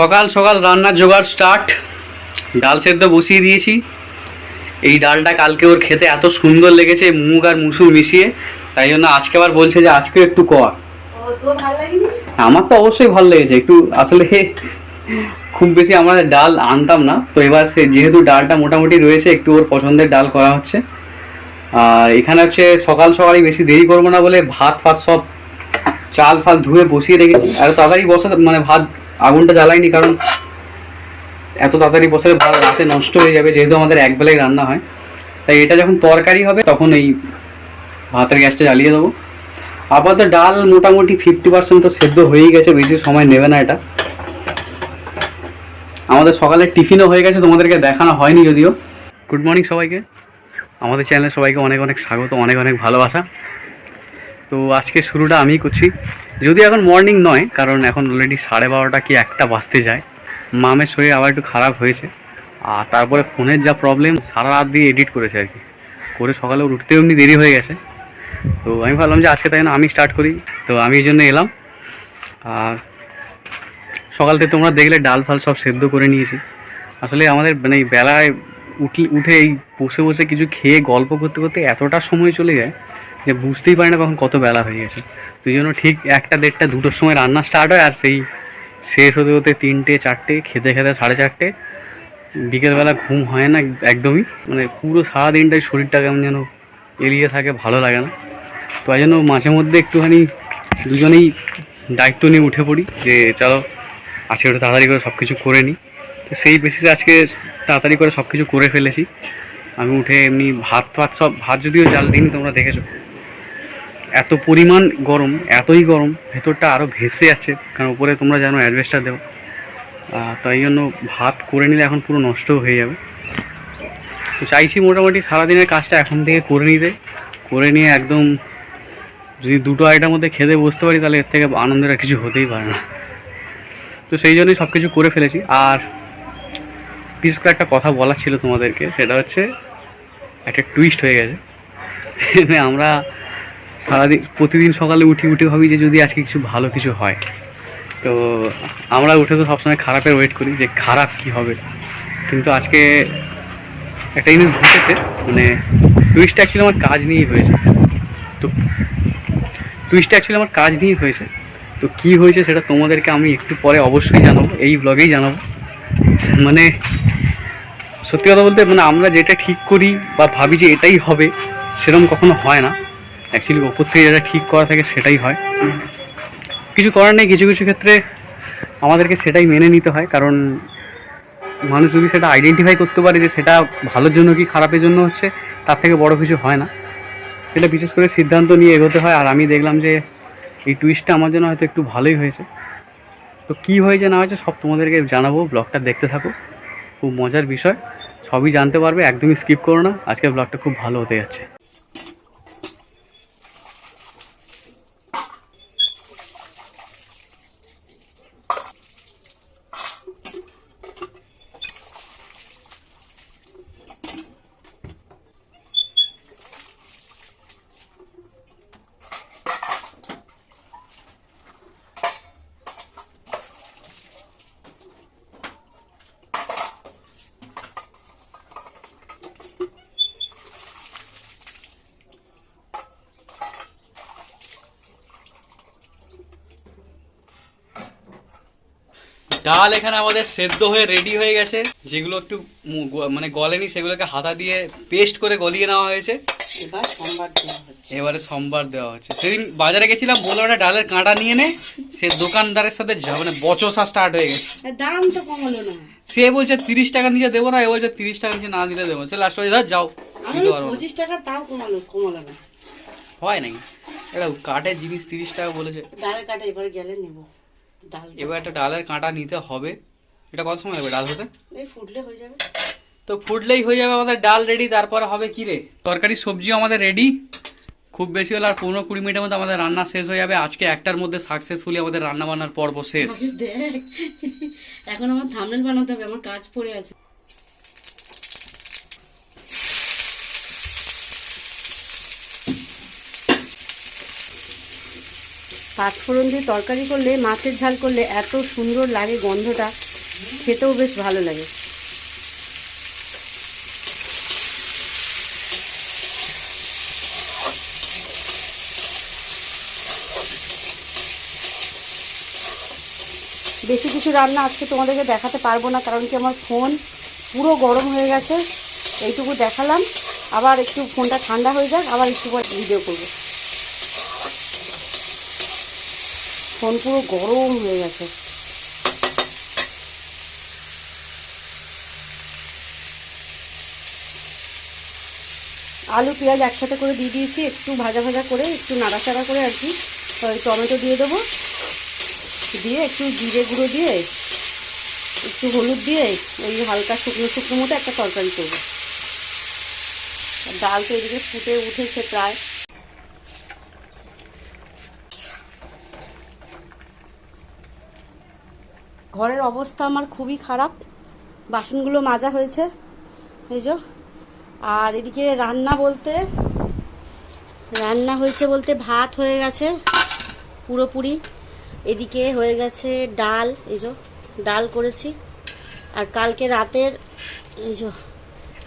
সকাল সকাল রান্নার জোগাড় স্টার্ট ডাল সেদ্ধ বসিয়ে দিয়েছি। এই ডালটা কালকে ওর খেতে এত সুন্দর লেগেছে মুগ আর মুসুর মিশিয়ে। তাই জন্য আজকে আবার বলছে যে আজকে একটু কর। আমার তো অবশ্যই ভালো লেগেছে। একটু আসলে খুব বেশি আমরা ডাল আনতাম না। তো এবার সে যেহেতু ডালটা মোটামুটি রয়েছে একটু ওর পছন্দের ডাল করা হচ্ছে। আর এখানে হচ্ছে সকাল সকালই বেশি দেরি করব না বলে ভাত ফাত সব চাল ফাল ধুয়ে বসিয়ে রেখেছি আর তাড়াতাড়ি বসে মানে ভাত আগুনটা জ্বালাইনি, কারণ এত তাড়াতাড়ি বসে ভাত রাতে নষ্ট হয়ে যাবে, যেহেতু আমাদের এক বেলায় রান্না হয়। তাই এটা যখন তরকারি হবে, তখন এই ভাতের গ্যাসটা জ্বালিয়ে দেবো। আপাতত ডাল মোটামুটি ফিফটি পার্সেন্ট তো সেদ্ধ হয়েই গেছে, বেশি সময় নেবে না এটা। আমাদের সকালে টিফিনও হয়ে গেছে, তোমাদেরকে দেখানো হয়নি যদিও। গুড মর্নিং সবাইকে। আমাদের চ্যানেলে সবাইকে অনেক অনেক স্বাগত, অনেক অনেক ভালোবাসা। তো আজকে শুরুটা আমিই করছি। যদিও এখন মর্নিং নয়, কারণ এখন অলরেডি সাড়ে বারোটা কি একটা বাজতে যায়। মামের শরীর আবার একটু খারাপ হয়েছে। আর তারপরে ফোনের যা প্রবলেম সারা রাত দিয়ে এডিট করেছে আর কি। করে সকালে উঠতে এমনি দেরি হয়ে গেছে। তো আমি ভাবলাম যে আজকে তাই না, আমি স্টার্ট করি। তো আমি এই জন্য এলাম। আর সকাল থেকে তোমরা দেখলে ডাল ফাল সব সেদ্ধ করে নিয়েছি। আসলে আমাদের মানে বেলায় উঠলে, উঠে এই বসে বসে কিছু খেয়ে গল্প করতে করতে এতটা সময় চলে যায় যে বুঝতেই পারি না কখন কত বেলা হয়ে গেছে। তো এই জন্য ঠিক একটা দেড়টা, দুটোর সময় রান্না স্টার্ট হয় আর সেই শেষ হতে হতে তিনটে, চারটে, খেতে খেতে সাড়ে চারটে। বিকেলবেলা ঘুম হয় না একদমই। মানে পুরো সারাদিনটাই শরীরটা কেমন যেন এলিয়ে থাকে, ভালো লাগে না। তো এই জন্য মাঝে মধ্যে একটুখানি দুজনেই দায়িত্ব নিয়ে উঠে পড়ি যে চলো আজকে একটু তাড়াতাড়ি করে সব কিছু করে নিই। তো সেই বেসিসে আজকে তাড়াতাড়ি করে সব কিছু করে ফেলেছি। আমি উঠে এমনি ভাত ফাত সব, ভাত যদিও জাল দিইনি, তোমরা দেখেছ। এত পরিমাণ গরম এতই গরম ভেতরটা আরও ভেসে যাচ্ছে কারণ উপরে তোমরা জানো অ্যাডভেস্টার দেবো আহ, তাই জন্য ভাত করে নিলে এখন পুরো নষ্ট হয়ে যাবে। তো চাইছি মোটামুটি সারাদিনের কাজটা এখন থেকে করে নিতে। করে নিয়ে একদম যদি দুটো আড়াইটার মধ্যে খেতে বসতে পারি তাহলে এর থেকে আনন্দের আর কিছু হতেই পারে না। তো সেই জন্যই সব কিছু করে ফেলেছি। আর বিশেষ করে একটা কথা বলার ছিল তোমাদেরকে সেটা হচ্ছে একটা টুইস্ট হয়ে গেছে। মানে আমরা সারাদিন প্রতিদিন সকালে উঠি, উঠে ভাবি যে যদি আজকে কিছু ভালো কিছু হয়। তো আমরা উঠে তো সবসময় খারাপের ওয়েট করি যে খারাপ কি হবে। কিন্তু আজকে একটা জিনিস ঘটেছে মানে টুইস্টটা অ্যাকচুয়ালি আমার কাজ নিয়েই হয়েছে। তো টুইস্টটা অ্যাকচুয়ালি আমার কাজ নিয়েই হয়েছে। তো কি হয়েছে সেটা তোমাদেরকে আমি একটু পরে অবশ্যই জানাব, এই ব্লগেই জানাব। মানে সত্যি কথা বলতে মানে আমরা যেটা ঠিক করি বা ভাবি যে এটাই হবে সেরকম কখনো হয় না। অ্যাকচুয়ালি ওপর থেকে যেটা ঠিক করা থাকে সেটাই হয়। কিছু করার নেই, কিছু কিছু ক্ষেত্রে আমাদেরকে সেটাই মেনে নিতে হয়, কারণ মানুষ যদি সেটা আইডেন্টিফাই করতে পারে যে সেটা ভালোর জন্য কি খারাপের জন্য হচ্ছে, তার থেকে বড় কিছু হয় না। সেটা বিশেষ করে সিদ্ধান্ত নিয়ে এগোতে হয়, আর আমি দেখলাম যে এই টুইস্টটা আমার জন্য হয়তো একটু ভালোই হয়েছে। তো কী হয়েছে না হয়েছে সব তোমাদেরকে জানাব ব্লগটা দেখতে থাকো, খুব মজার বিষয়। সবই জানতে পারবে, একদমই স্কিপ করো না। আজকের ব্লগটা খুব ভালো হতে যাচ্ছে। ডাল এখানে আমাদের সেদ্ধ হয়ে রেডি হয়ে গেছে। যেগুলো একটু মানে গলেনি সেগুলোকে হাতা দিয়ে পেস্ট করে গলিয়ে নেওয়া হয়েছে। এবার সোমবার দেওয়া হচ্ছে। এবারে সোমবার দেওয়া হচ্ছে। সেদিন বাজারে গেছিলাম বলল একটা ডালের কাঁটা নিয়ে নে। সে দোকানদারের সাথে মানে বচসা স্টার্ট হয়ে গেছে। দাম তো কমালো না। সে বলছে তিরিশ টাকা নিচে দেবো না। এ বলছে তিরিশ টাকা নিচে না দিলে দেবো সে লাস্ট ধর যাও। পঁচিশ টাকা তাও কমালো কমালো না। হয় নাকি? এটা কাঠের জিনিস তিরিশ টাকা বলেছে। ডালের কাটা এবারে গেলে নেব। এবার একটা ডালের কাঁটা নিতে হবে। এটা কত সময় লাগবে ডাল হতে? ফুটলে হয়ে যাবে। তো ফুটলেই হয়ে যাবে আমাদের ডাল রেডি তারপরে হবে কি রে? তরকারি সবজিও আমাদের রেডি। খুব বেশি হলে আর পনেরো কুড়ি মিনিটের মধ্যে আমাদের রান্না শেষ হয়ে যাবে। আজকে একটার মধ্যে সাকসেসফুলি আমাদের রান্না বান্নার পর্ব শেষ। এখন আমার থামনেল বানাতে হবে আমার কাজ পড়ে আছে। পাঁচফোড়ন দিয়ে তরকারি করলে, মাছের ঝাল করলে এত সুন্দর লাগে গন্ধটা, খেতেও বেশ ভালো লাগে। বেশি কিছু রান্না আজকে তোমাদেরকে দেখাতে পারব না, কারণ কি আমার ফোন পুরো গরম হয়ে গেছে। এইটুকু দেখালাম। আবার একটু ফোনটা ঠান্ডা হয়ে যাক, আবার একটু পর ভিডিও করব। ফোন পুরো গরম হয়ে গেছে। আলু, পেঁয়াজ একসাথে করে দিয়ে দিয়েছি, একটু ভাজা ভাজা করে, একটু নাড়াচাড়া করে আর কি টমেটো দিয়ে দেবো। দিয়ে একটু জিরে গুঁড়ো দিয়ে, একটু হলুদ দিয়ে, ওই হালকা শুকনো শুকনো মতো একটা তরকারি করব। ডাল তো এদিকে ফুটে উঠেছে প্রায়। ঘরের অবস্থা আমার খুবই খারাপ। বাসনগুলো মাজা হয়েছে, এই আর এদিকে রান্না বলতে, রান্না হয়েছে বলতে ভাত হয়ে গেছে, পুরোপুরি। এদিকে হয়ে গেছে ডাল, এই ডাল করেছি। আর কালকে রাতের, এই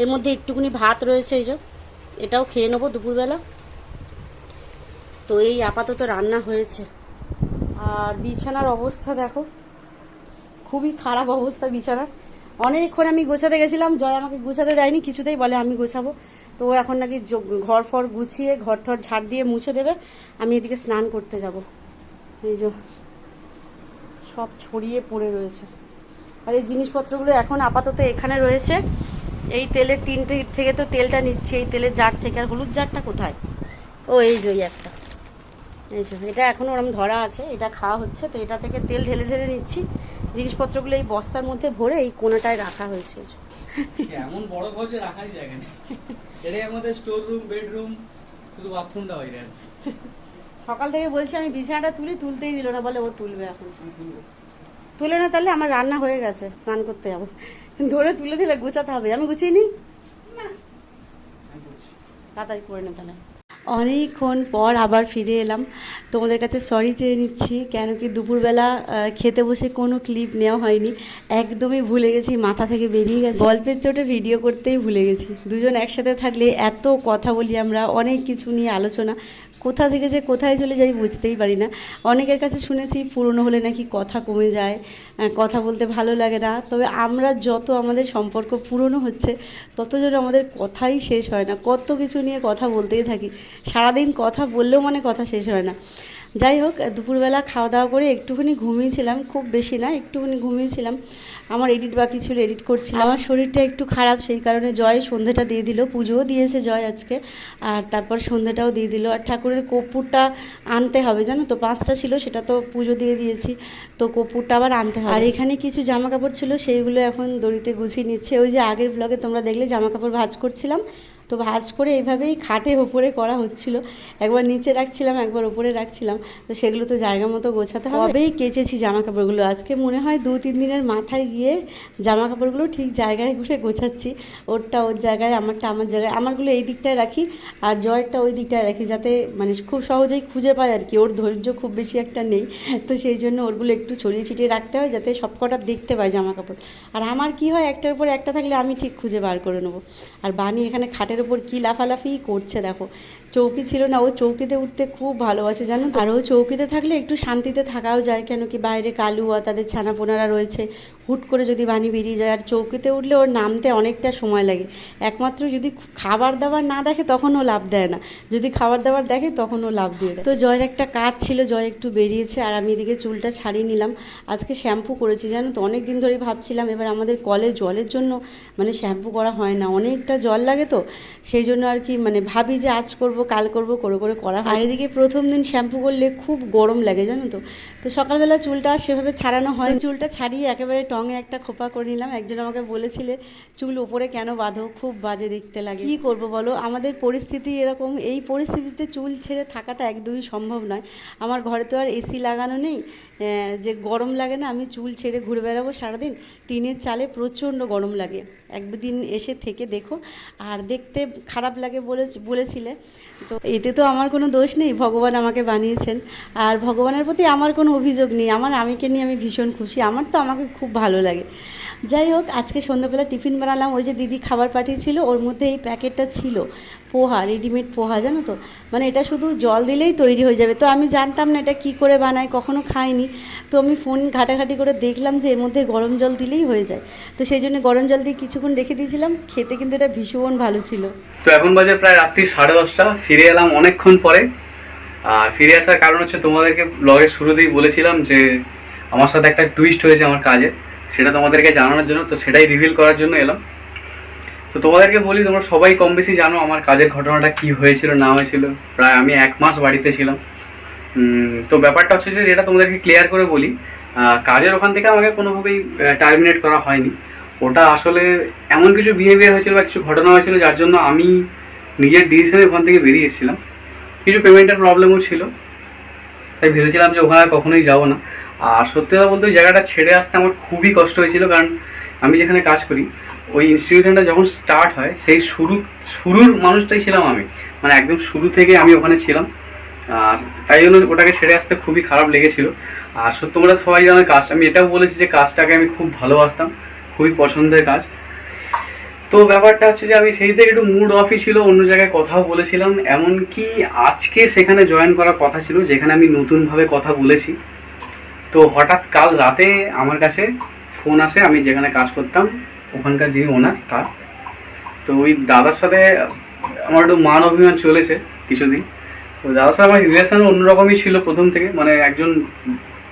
এর মধ্যে একটুখানি ভাত রয়েছে, এই এটাও খেয়ে নেব দুপুরবেলা। তো এই আপাতত রান্না হয়েছে। আর বিছানার অবস্থা দেখো। খুবই খারাপ অবস্থা বিছানা অনেকক্ষণ আমি গোছাতে গেছিলাম, জয় আমাকে গোছাতে দেয়নি, কিছুতেই বলে আমি গোছাবো। তো এখন নাকি ঘর ফর গুছিয়ে, ঘর ঠর ঝাড় দিয়ে মুছে দেবে, আমি এদিকে স্নান করতে যাব। এই যে সব ছড়িয়ে পড়ে রয়েছে। আর এই জিনিসপত্রগুলো এখন আপাতত এখানে রয়েছে। এই তেলের টিন থেকে তো তেলটা নিচ্ছি, এই তেলের জার থেকে। আর হলুদ জারটা কোথায়? ও, এই যে একটা। এই যে এটা এখনও ওরম ধরা আছে এটা খাওয়া হচ্ছে তো এটা থেকে তেল ঢেলে ঢেলে নিচ্ছি। জিনিসপত্রগুলো এই বস্তার মধ্যে ভরে এই কোনাটায় রাখা হয়েছে। এমন বড় ঘর যে রাখারই জায়গা নেই। এটাই আমাদের স্টোর রুম বেডরুম শুধু বাথরুমটা বাইরে সকাল থেকে বলছি আমি বিছানাটা তুলি তুলতেই দিল না। বলে ও তুলবে এখন। তুলে না তাহলে আমার রান্না হয়ে গেছে স্নান করতে যাব। ধরে তুলে দিলে গুছাতে হবে। আমি গুছিয়ে নিই? তাড়াতাড়ি করে নে তাহলে। অনেকক্ষণ পর আবার ফিরে এলাম। তোমাদের কাছে সরি চেয়ে নিচ্ছি, কেন কি দুপুরবেলা খেতে বসে কোনো ক্লিপ নেওয়া হয়নি। একদমই ভুলে গেছি, মাথা থেকে বেরিয়ে গেছে। গল্পের চোটে ভিডিও করতেই ভুলে গেছি। দুজন একসাথে থাকলে এত কথা বলি আমরা, অনেক কিছু নিয়ে আলোচনা। কোথা থেকে যে কোথায় চলে যাই বুঝতেই পারি না। অনেকের কাছে শুনেছি পুরনো হলে নাকি কথা কমে যায় কথা বলতে ভালো লাগে না। তবে আমরা যত আমাদের সম্পর্ক পুরনো হচ্ছে, তত যেন আমাদের কথাই শেষ হয় না। কত কিছু নিয়ে কথা বলতেই থাকি। সারাদিন কথা বললেও মানে কথা শেষ হয় না। যাই হোক দুপুরবেলা খাওয়া দাওয়া করে একটুখানি ঘুমিয়েছিলাম খুব বেশি না একটুখানি ঘুমিয়েছিলাম। আমার এডিট বাকি ছিল এডিট করছিলাম। আমার শরীরটা একটু খারাপ সেই কারণে জয় সন্ধ্যেটা দিয়ে দিল পুজোও দিয়েছে জয় আজকে আর তারপর সন্ধ্যেটাও দিয়ে দিল। আর ঠাকুরের কর্পূরটা আনতে হবে জানো তো পাঁচটা ছিল সেটা তো পুজো দিয়ে দিয়েছি তো কর্পূরটা আবার আনতে হবে। আর এখানে কিছু জামা কাপড় ছিল সেইগুলো এখন দড়িতে গুছিয়ে নিচ্ছে। ওই যে আগের ব্লগে তোমরা দেখলে জামা কাপড় ভাজ করছিলাম তো ভাঁজ করে এইভাবেই খাটে ওপরে করা হচ্ছিল। একবার নিচে রাখছিলাম, একবার ওপরে রাখছিলাম। তো সেগুলো তো জায়গা মতো গোছাতে হবেই কেচেছি জামা কাপড়গুলো আজকে মনে হয় দু, তিন দিনের মাথায় গিয়ে জামা কাপড়গুলো ঠিক জায়গায় করে গোছাচ্ছি। ওরটা ওর জায়গায়, আমারটা আমার জায়গায়। আমারগুলো এই দিকটায় রাখি আর জয়েরটা ওই দিকটায় রাখি যাতে মানে খুব সহজেই খুঁজে পায় আর কি। ওর ধৈর্য খুব বেশি একটা নেই। তো সেই জন্য ওরগুলো একটু ছড়িয়ে ছিটিয়ে রাখতে হয় যাতে সব কটা দেখতে পায় জামা কাপড় আর আমার কি হয়, একটার পর একটা থাকলে আমি ঠিক খুঁজে বার করে নেব। আর বানি এখানে খাটের ওপর কি লাফালাফি করছে দেখো। চৌকি ছিল না, ও চৌকিতে উঠতে খুব ভালোবাসে, জানো? আর ও চৌকিতে থাকলে একটু শান্তিতে থাকাও যায় কেন কি বাইরে কালু আর তাদের ছানাপোনারা রয়েছে, হুট করে যদি বানি বেরিয়ে যায়। আর চৌকিতে উঠলে ওর নামতে অনেকটা সময় লাগে। একমাত্র যদি খাবার দাবার না দেখে, তখন ও লাভ দেয় না। যদি খাবার দাবার দেখে, তখন ও লাভ দিয়ে দেয়। তো জয়ের একটা কাজ ছিল, জয় একটু বেরিয়েছে, আর আমি এদিকে চুলটা ছাড়িয়ে নিলাম। আজকে শ্যাম্পু করেছি, জানো তো? অনেক দিন ধরেই ভাবছিলাম, এবার আমাদের কলে জলের জন্য মানে শ্যাম্পু করা হয় না। অনেকটা জল লাগে তো, সেই জন্য আর কি মানে ভাবি যে আজ করব কাল করব করে করে করা হয় আর এদিকে প্রথম দিন শ্যাম্পু করলে খুব গরম লাগে জানো তো। তো সকালবেলা চুলটা সেভাবে ছাড়ানো হয় চুলটা ছাড়িয়ে একেবারে টঙে একটা খোপা করে নিলাম। একজন আমাকে বলেছিলে চুল ওপরে কেন বাঁধো? খুব বাজে দেখতে লাগে। কী করব বলো? আমাদের পরিস্থিতি এরকম। এই পরিস্থিতিতে চুল ছেড়ে থাকাটা একদমই সম্ভব নয়। আমার ঘরে তো আর এসি লাগানো নেই। যে গরম লাগে না আমি চুল ছেড়ে ঘুরে বেড়াবো সারাদিন। টিনের চালে প্রচণ্ড গরম লাগে। একদিন এসে থেকে দেখো। আর দেখতে খারাপ লাগে বলে বলেছিলে তো এতে তো আমার কোনো দোষ নেই, ভগবান আমাকে বানিয়েছেন। আর ভগবানের প্রতি আমার কোনো অভিযোগ নেই, আমার আমিকে নিয়ে আমি ভীষণ খুশি, আমার তো আমাকে খুব ভালো লাগে। যাই হোক, আজকে সন্ধ্যাবেলা টিফিন বানালাম। ওই যে দিদি খাবার পাঠিয়েছিল, ওর মধ্যে এই প্যাকেটটা ছিল। পোহা রেডিমেড পোহা, জানো তো? মানে এটা শুধু জল দিলেই তৈরি হয়ে যাবে। তো আমি জানতাম না এটা কী করে বানায়, কখনো খাইনি। তো আমি ফোন ঘাটাঘাটি করে দেখলাম যে এর মধ্যে গরম জল দিলেই হয়ে যায়। তো সেই জন্য গরম জল দিয়ে কিছুক্ষণ রেখে দিয়েছিলাম। খেতে কিন্তু এটা ভীষণ ভালো ছিল। তো এখন বাজে প্রায় রাত্রি সাড়ে দশটা। ফিরে এলাম অনেকক্ষণ পরে। আর ফিরে আসার কারণ হচ্ছে তোমাদেরকে ব্লগের শুরুতেই বলেছিলাম যে আমার সাথে একটা টুইস্ট হয়েছে আমার কাজে। সেটা তোমাদেরকে জানানোর জন্য, তো সেটাই রিভিল করার জন্য এলাম। তো তোমাদেরকে বলি, তোমরা সবাই কম বেশি জানো আমার কাজের ঘটনাটা কি হয়েছিল, না হয়েছিল। প্রায় আমি এক মাস বাড়িতে ছিলাম। তো ব্যাপারটা হচ্ছে যে, যেটা তোমাদেরকে ক্লিয়ার করে বলি কাজের ওখান থেকে আমাকে কোনোভাবেই টার্মিনেট করা হয়নি। ওটা আসলে এমন কিছু বিহেভিয়ার হয়েছিল বা কিছু ঘটনা হয়েছিল যার জন্য আমি নিজের ডিসিশনে ওখান থেকে বেরিয়ে এসেছিলাম। কিছু পেমেন্টের প্রবলেমও ছিল। তাই ভেবেছিলাম যে ওখানে কখনোই যাব না। আর সত্যি কথা বলতে ওই জায়গাটা ছেড়ে আসতে আমার খুবই কষ্ট হয়েছিল, কারণ আমি যেখানে কাজ করি, ওই ইনস্টিটিউশনটা যখন স্টার্ট হয়, সেই শুরু শুরুর মানুষটাই ছিলাম আমি। মানে একদম শুরু থেকে আমি ওখানে ছিলাম। আর তাই জন্য ওটাকে ছেড়ে আসতে খুবই খারাপ লেগেছিল। আর সত্যি তোমরা সবাই জানো কাজ আমি এটাও বলেছি যে কাজটাকে আমি খুব ভালোবাসতাম, খুবই পছন্দের কাজ। তো ব্যাপারটা হচ্ছে যে আমি সেই থেকে একটু মুড অফই ছিল, অন্য জায়গায় কথাও বলেছিলাম। এমনকি আজকে সেখানে জয়েন করার কথা ছিল, যেখানে আমি নতুনভাবে কথা বলেছি। তো হঠাৎ কাল রাতে আমার কাছে ফোন আসে, আমি যেখানে কাজ করতাম, ওখানকার যিনি ওনার তার। তো ওই দাদার সাথে আমার একটু মান অভিমান চলেছে কিছুদিন। তো দাদার সাথে আমার রিলেশন অন্যরকমই ছিল প্রথম থেকে মানে একজন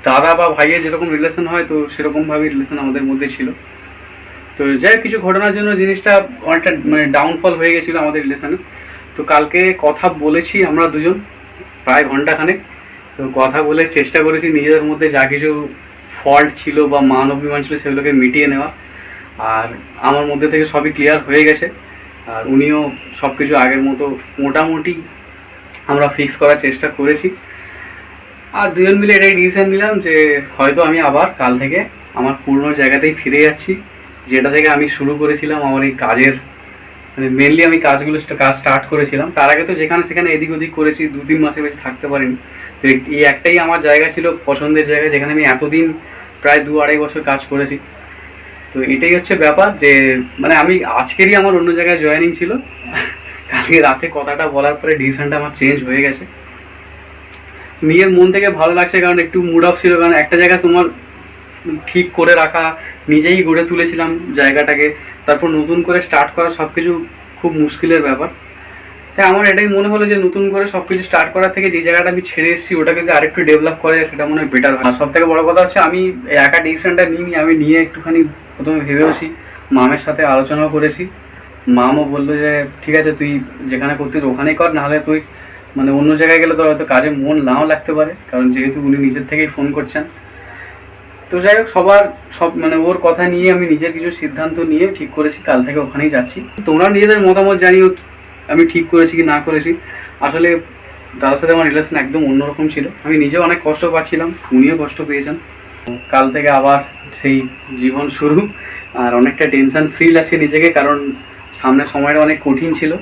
দাদা বা ভাইয়ের যেরকম রিলেশন হয়, তো সেরকমভাবেই রিলেশন আমাদের মধ্যে ছিল। তো যাই কিছু ঘটনার জন্য জিনিসটা অনেকটা মানে ডাউনফল হয়ে গেছিল আমাদের রিলেশনে তো কালকে কথা বলেছি আমরা দুজন, প্রায় ঘন্টাখানেক। তো কথা বলে চেষ্টা করেছি নিজেদের মধ্যে যা কিছু ফল্ট ছিল বা মান অভিমান ছিল সেগুলোকে মিটিয়ে নেওয়া। আর আমার মধ্যে থেকে সবই ক্লিয়ার হয়ে গেছে। আর উনিও সব কিছু আগের মতো মোটামুটি আমরা ফিক্স করার চেষ্টা করেছি। আর দুজন মিলে এটাই ডিসিশন নিলাম যে হয়তো আমি আবার কাল থেকে আমার পুরনো জায়গাতেই ফিরে যাচ্ছি। যেটা থেকে আমি শুরু করেছিলাম আমার এই কাজের মানে মেনলি আমি কাজগুলো কাজ স্টার্ট করেছিলাম। তার আগে তো যেখানে সেখানে এদিক ওদিক করেছি দু তিন মাসে বেশি থাকতে পারিনি। তো এই- একটাই আমার জায়গা ছিল, পছন্দের জায়গা, যেখানে আমি এতদিন প্রায় দু আড়াই বছর কাজ করেছি। তো এটাই হচ্ছে ব্যাপার যে মানে আমি আজকেরই আমার অন্য জায়গায় জয়েনিং ছিল। কালকে রাতে কথাটা বলার পরে ডিসিশনটা আমার চেঞ্জ হয়ে গেছে। নিজের মন থেকে ভালো লাগছে কারণ একটু মুড অফ ছিল, কারণ একটা জায়গায় তোমার ঠিক করে রাখা, নিজেই গড়ে তুলেছিলাম জায়গাটাকে। তারপর নতুন করে স্টার্ট করা সব কিছু খুব মুশকিলের ব্যাপার। তাই আমার এটাই মনে হলো যে নতুন করে সব কিছু স্টার্ট করার থেকে যে জায়গাটা আমি ছেড়ে এসেছি, ওটাকে যদি আরেকটু ডেভেলপ করা যায় সেটা মনে হয় বেটার হয়। সব থেকে বড় কথা হচ্ছে আমি একা ডিসিশনটা নিইনি, আমি নিয়ে একটুখানি প্রথমে ভেবেওছি, মামের সাথে আলোচনাও করেছি। মামও বলল যে, ঠিক আছে, তুই যেখানে করতিস ওখানেই কর, নাহলে তুই মানে অন্য জায়গায় গেলে তোর হয়তো কাজে মন নাও লাগতে পারে। কারণ যেহেতু উনি নিজের থেকেই ফোন করছেন তো যাই হোক, সবার সব মানে ওর কথা নিয়ে আমি নিজের কিছু সিদ্ধান্ত নিয়ে ঠিক করেছি, কাল থেকে ওখানেই যাচ্ছি। তোমরা নিজেদের মতামত জানিও, আমি ঠিক করেছি কি না করেছি। আসলে দাদার সাথে আমার রিলেশন একদম অন্যরকম ছিল। আমি নিজেও অনেক কষ্ট পাচ্ছিলাম উনিও কষ্ট পেয়েছেন। কাল থেকে আবার সেই জীবন শুরু, আর অনেকটা টেনশন ফ্রি লাগছে নিজেকে, কারণ সামনের সময়টা অনেক কঠিন ছিল।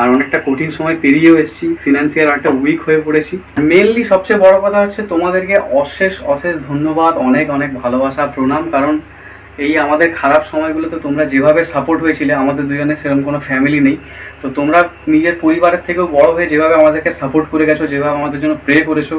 আর অনেকটা কঠিন সময় পেরিয়েও এসেছি ফিনান্সিয়াল অনেকটা উইক হয়ে পড়েছি। মেনলি সবচেয়ে বড় কথা হচ্ছে তোমাদেরকে অশেষ অশেষ ধন্যবাদ, অনেক অনেক ভালোবাসা, প্রণাম, কারণ এই আমাদের খারাপ সময়গুলোতে তোমরা যেভাবে সাপোর্ট হয়েছিলে, আমাদের দুজনের সেরকম কোনো ফ্যামিলি নেই। তো তোমরা নিজের পরিবারের থেকেও বড় হয়ে যেভাবে আমাদেরকে সাপোর্ট করে গেছো, যেভাবে আমাদের জন্য প্রে করেছ।